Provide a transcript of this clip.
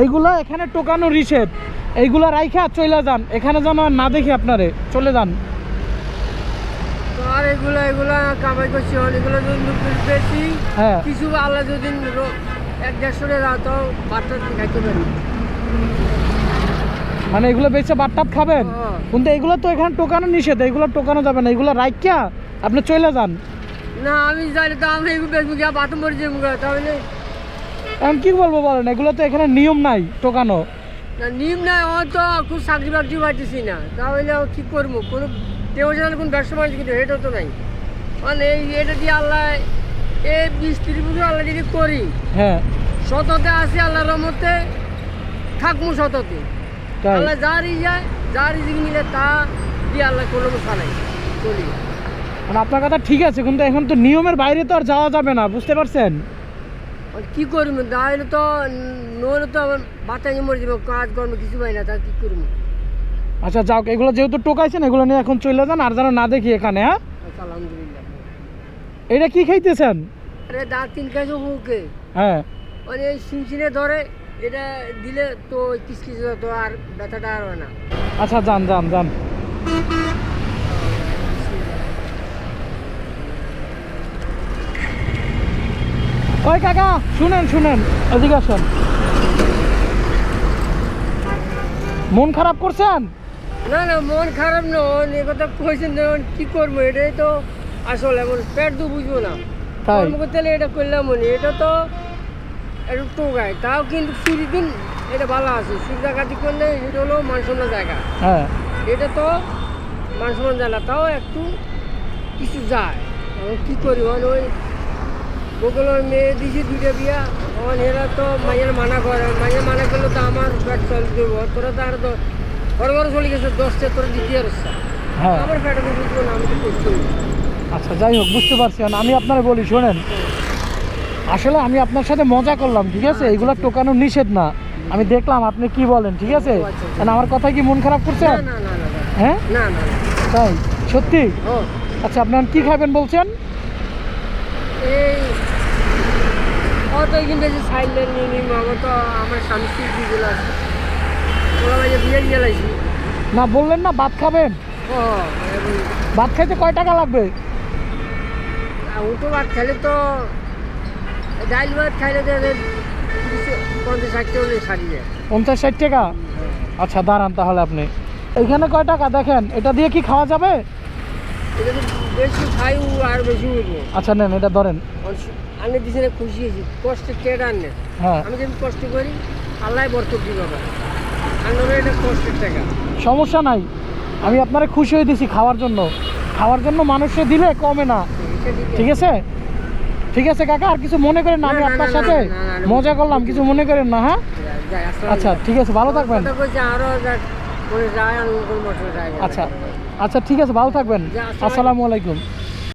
এইগুলা এখানে টোকানো রিসেট এইগুলা রাইখা চলে যান। এখানে যেন না দেখি আপনারে। চলে যান। আর এগুলো এগুলো কামাই করছি অনেকগুলো বেশি হ্যাঁ। কিছু আল্লাহ যদি এক দেড়শো টাকা তো বাচ্চা খাইতে পারি। মানে এগুলো বেচে বাট্টাত খাবেন। কিন্তু এগুলো তো এখানে টোকানো নিষেধ। এগুলো টোকানো যাবে না। এগুলো রাইখা আপনি চলে যান। না আমি জানি তো আমি বেশি বাথরুম তাহলে এখন কি বলব বলেন? এগুলো তো এখানে নিয়ম নাই টোকানো না নিম নাই ও তো খুব চাকরি বাকরি পাইতেছি না। তাহলে কি করব? কোনো টেউশন কোন ব্যবসা বাণিজ্য কিন্তু এটা তো নাই। মানে এই এটা দিয়ে আল্লাহ এই বিশ ত্রিশ বছর আল্লাহ যদি করি হ্যাঁ। সততে আসি আল্লাহর রহমতে থাকব সততে। আল্লাহ যারই যায় যার রিজিক মিলে তা দিয়ে আল্লাহ কোনো চালাই চলি। মানে আপনার কথা ঠিক আছে কিন্তু এখন তো নিয়মের বাইরে তো আর যাওয়া যাবে না বুঝতে পারছেন? কি করব তাহলে তো নইলে তো আমার বাতাসে মরে যাব কাজ কর্ম কিছু পাই না তা কি করব আচ্ছা যাও এগুলো যেহেতু টোকাইছেন এগুলো নিয়ে এখন চলে যান আর যেন না দেখি এখানে হ্যাঁ? আচ্ছা, আলহামদুলিল্লাহ। এটা কি খাইতেছেন? আরে দাঁত তিন কাছে হোকে হ্যাঁ। মানে সিনসিনে ধরে এটা দিলে তো কিসকিস তো আর ব্যথাটা আর হয় না। আচ্ছা যান যান যান। ওই কাকা শুনেন শুনেন এদিকে আসেন। মন খারাপ করছেন? না না মন খারাপ নয় এ কথা কইছেন কি করব এটাই তো আসলে এমন পেট তো বুঝব না। তাই? করতে এটা করলাম এটা তো একটু টোকায়। তাও কিন্তু দিন এটা ভালো আছে। ডাকাতি করলে এটা হলো মানসম্মান জায়গা। হ্যাঁ। এটা তো মানসম্মান জায়গা তাও একটু কিছু যায়। কী করি ওই বগুলোর মেয়ে দিছি দুইটা বিয়া এখন এরা তো মাইয়ের মানা করে। মাইয়ের মানা করলে তো আমার পেট চলে দেবো তোরা তো আর তো বড় বড় চলে গেছে দশটা তোরা আর হ্যাঁ। আমার পেটে বুঝব না আমি তো করছি আচ্ছা যাই হোক বুঝতে পারছি। আমি আপনার বলি শোনেন। আসলে আমি আপনার সাথে মজা করলাম ঠিক আছে? এগুলো টোকানো নিষেধ না। আমি দেখলাম আপনি কি বলেন ঠিক আছে? আচ্ছা, আচ্ছা। আমার কথা কি মন খারাপ না হ্যাঁ। তাই? সত্যি? আচ্ছা আপনার কি খাবেন বলছেন? এই অত কিন্তু বেশি সাইলেন্ট নিয়ে নিম আমার তো আমার স্বামী স্ত্রী দিগুলো আছে। ওরা ভাই বিয়ে নিয়ে না বললেন না ভাত খাবেন? ও ভাত খাইতে কয় টাকা লাগবে? উটো ভাত খাইলে তো ডাইল ভাত খাইলে তো পঞ্চাশ ষাট সারি যায়। পঞ্চাশ ষাট টাকা? আচ্ছা দাঁড়ান তাহলে আপনি। এইখানে কয় টাকা দেখেন? এটা দিয়ে কি খাওয়া যাবে? তো বেশি খাই ও আর বেশি উঠবো আচ্ছা নেন এটা ধরেন আনে দিছে খুশি হয়েছি কষ্ট কেটে আনে হ্যাঁ আমি যেমন কষ্ট করি আল্লাহ বরকত দিব বাবা এটা কষ্টের টাকা সমস্যা নাই আমি আপনারে খুশি হয়ে দিছি খাওয়ার জন্য খাওয়ার জন্য মানুষে দিলে কমে না ঠিক আছে ঠিক আছে কাকা আর কিছু মনে করেন না আমি আপনার সাথে মজা করলাম কিছু মনে করেন না হ্যাঁ আচ্ছা ঠিক আছে ভালো থাকবেন আরও আচ্ছা। আচ্ছা ঠিক আছে ভালো থাকবেন। আসসালামু আলাইকুম।